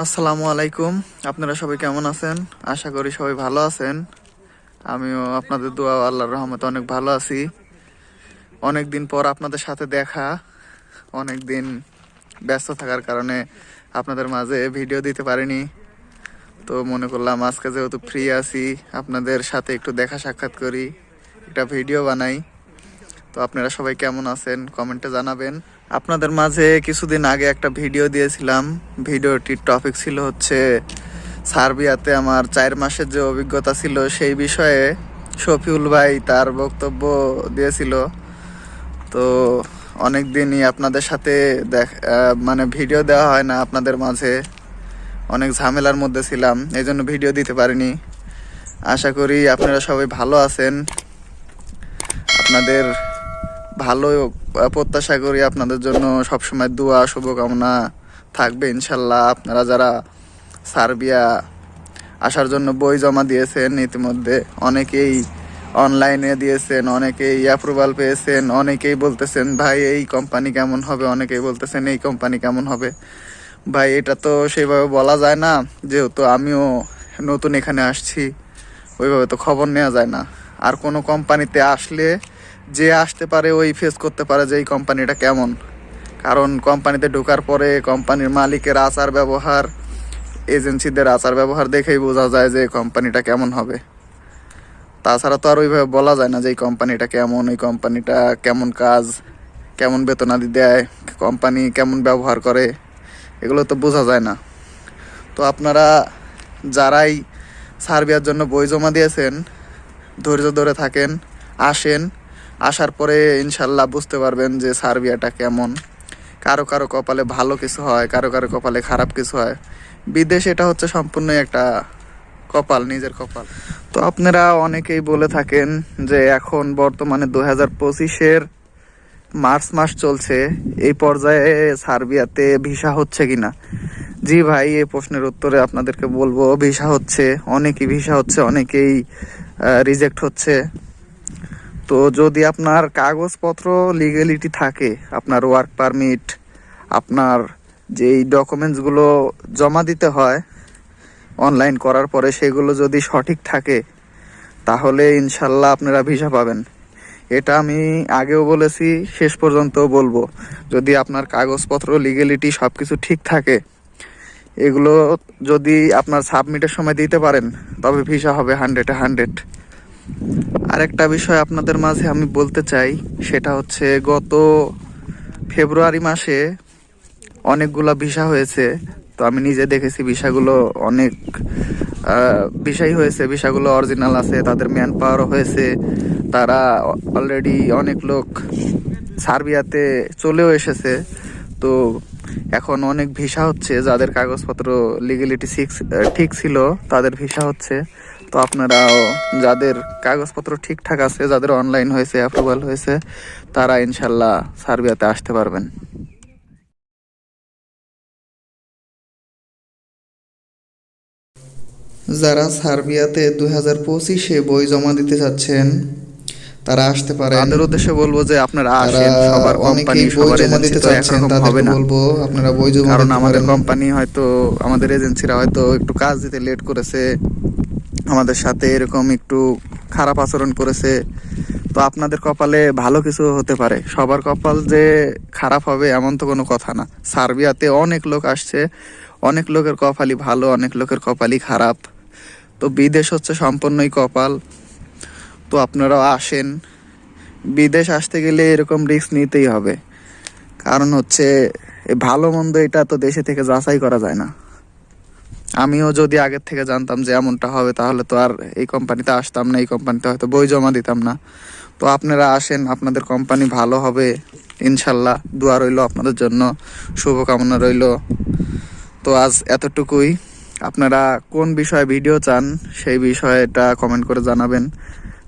আসসালামু আলাইকুম। আপনারা সবাই কেমন আছেন? আশা করি সবাই ভালো আছেন। আমিও আপনাদের দোয়া আল্লাহর রহমতে অনেক ভালো আছি। অনেক দিন পর আপনাদের সাথে দেখা অনেক দিন ব্যস্ত থাকার কারণে আপনাদের মাঝে ভিডিও দিতে পারিনি। তো মনে করলাম আজকে যেহেতু ফ্রি আছি, আপনাদের সাথে একটু দেখা সাক্ষাৎ করি, একটা ভিডিও বানাই। তো আপনারা সবাই কেমন আছেন? কমেন্টে জানাবেন। আপনাদের মাঝে কিছুদিন আগে একটা ভিডিও দিয়েছিলাম। ভিডিওটির টপিক ছিল হচ্ছে, সার্বিয়াতে আমার চার মাসের যে অভিজ্ঞতা ছিল সেই বিষয়ে শফিউল ভাই তার বক্তব্য দিয়েছিল। তো অনেক দিনই আপনাদের সাথে দেখ মানে ভিডিও দেওয়া হয় না আপনাদের মাঝে। অনেক ঝামেলার মধ্যে ছিলাম এই জন্য ভিডিও দিতে পারিনি। আশা করি আপনারা সবাই ভালো আছেন। আপনাদের ভালো প্রত্যাশা করি আপনাদের জন্য। সবসময় দোয়া, শুভকামনা থাকবে ইনশাল্লাহ। আপনারা যারা সার্বিয়া আসার জন্য বই জমা দিয়েছেন, ইতিমধ্যে অনেকেই অনলাইনে দিয়েছেন, অনেকেই অ্যাপ্রুভাল পেয়েছেন, অনেকেই বলতেছেন, ভাই, এই কোম্পানি কেমন হবে? অনেকেই বলতেছেন, এই কোম্পানি কেমন হবে? ভাই, এটা তো সেইভাবে বলা যায় না। যেহেতু আমিও নতুন এখানে আসছি, ওইভাবে তো খবর নেওয়া যায় না। আর কোনো কোম্পানিতে আসলে যে আসতে পারে, ওই ফেস করতে পারে যে এই কোম্পানিটা কেমন। কারণ কোম্পানিতে ঢোকার পরে কোম্পানির মালিকের আচার ব্যবহার এজেন্সিদের আচার ব্যবহার দেখেই বোঝা যায় যে কোম্পানিটা কেমন হবে। তাছাড়া তো আর ওইভাবে বলা যায় না যে এই কোম্পানিটা কেমন, এই কোম্পানিটা কেমন কাজ, কেমন বেতনাদি দেয় কোম্পানি কেমন ব্যবহার করে, এগুলো তো বোঝা যায় না। তো আপনারা যারাই সার্বিয়ার জন্য বই জমা দিয়েছেন, ধৈর্য ধরে থাকেন, আসেন আসার পরে ইনশাল্লাহ বুঝতে পারবেন যে সার্বিয়াটা কেমন। কারও কারও কপালে ভালো কিছু হয়, কারও কারও কপালে খারাপ কিছু হয়। বিদেশ এটা হচ্ছে সম্পূর্ণই একটা কপাল, নিজের কপাল। তো আপনারা অনেকেই বলে থাকেন যে এখন বর্তমানে দু হাজার পঁচিশের মার্চ মাস চলছে, এই পর্যায়ে সার্বিয়াতে ভিসা হচ্ছে কিনা? জি ভাই, এই প্রশ্নের উত্তরে আপনাদেরকে বলব, ভিসা হচ্ছে, অনেকই ভিসা হচ্ছে, অনেকেই রিজেক্ট হচ্ছে। তো যদি আপনার কাগজপত্র লিগেলিটি থাকে, আপনার ওয়ার্ক পারমিট আপনার যেই ডকুমেন্টসগুলো জমা দিতে হয় অনলাইন করার পরে সেগুলো যদি সঠিক থাকে, তাহলে ইনশাল্লাহ আপনারা ভিসা পাবেন। এটা আমি আগেও বলেছি, শেষ পর্যন্ত বলব। যদি আপনার কাগজপত্র লিগেলিটি সব কিছু ঠিক থাকে, এগুলো যদি আপনার সাবমিটের সময় দিতে পারেন, তবে ভিসা হবে হান্ড্রেডে হান্ড্রেড আরেকটা বিষয় আপনাদের মাঝে আমি বলতে চাই, সেটা হচ্ছে গত ফেব্রুয়ারি মাসে অনেকগুলা ভিসা হয়েছে। তো আমি নিজে দেখেছি ভিসাগুলো অনেক ভিসাই হয়েছে। ভিসাগুলো অরিজিনাল আছে, তাদের ম্যান পাওয়ারও হয়েছে। তারা অলরেডি অনেক লোক সার্বিয়াতে চলেও এসেছে। তো এখন অনেক ভিসা হচ্ছে, যাদের কাগজপত্র লিগেলিটি ঠিক ছিল, তাদের ভিসা হচ্ছে। তো আপনারাও যাদের কাগজপত্র ঠিকঠাক আছে যাদের অনলাইন হয়েছে অ্যাপ্রুভাল হয়েছে তারা ইনশাল্লাহ সার্বিয়াতে আসতে পারবেন। যারা সার্বিয়াতে দুই হাজার পঁচিশে বই জমা দিতে চাচ্ছেন তারা আসতে পারে তাদের উদ্দেশ্যে বলব যে আপনারা আসেন সবার কোম্পানি সবার হবে না। বলব আপনারা বই জমা কারণ আমাদের কোম্পানি হয়তো আমাদের এজেন্সিরা হয়তো একটু কাজ দিতে লেট করেছে। আমাদের সাথে এরকম একটু খারাপ আচরণ করেছে। তো আপনাদের কপালে ভালো কিছু হতে পারে। সবার কপাল যে খারাপ হবে এমন তো কোনো কথা না। সার্বিয়াতে অনেক লোক আসছে। অনেক লোকের কপালই ভালো, অনেক লোকের কপালই খারাপ। তো বিদেশ হচ্ছে সম্পূর্ণই কপাল। তো আপনারাও আসেন। বিদেশ আসতে গেলে এরকম রিস্ক নিতেই হবে। কারণ হচ্ছে ভালো মন্দ এটা তো দেশে থেকে যাচাই করা যায় না। আমিও যদি আগের থেকে জানতাম যে এমনটা হবে, তাহলে তো আর এই কোম্পানিতে আসতাম না, এই কোম্পানিতে হয়তো বই জমা দিতাম না। তো আপনারা আসেন, আপনাদের কোম্পানি ভালো হবে, ইনশাল্লাহ। দোয়া রইল আপনাদের জন্য, শুভকামনা রইল। তো আজ এতটুকুই। আপনারা কোন বিষয়ে ভিডিও চান, সেই বিষয়টা কমেন্ট করে জানাবেন।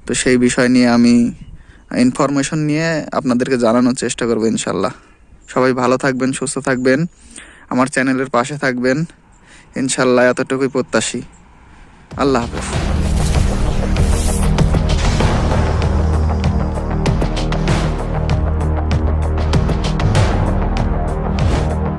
তো সেই বিষয় নিয়ে আমি ইনফরমেশন নিয়ে আপনাদেরকে জানানোর চেষ্টা করব, ইনশাল্লাহ। সবাই ভালো থাকবেন, সুস্থ থাকবেন। আমার চ্যানেলের পাশে থাকবেন। ইনশাল্লাহ এতটুকুই প্রত্যাশী। আল্লাহ হাফেজ।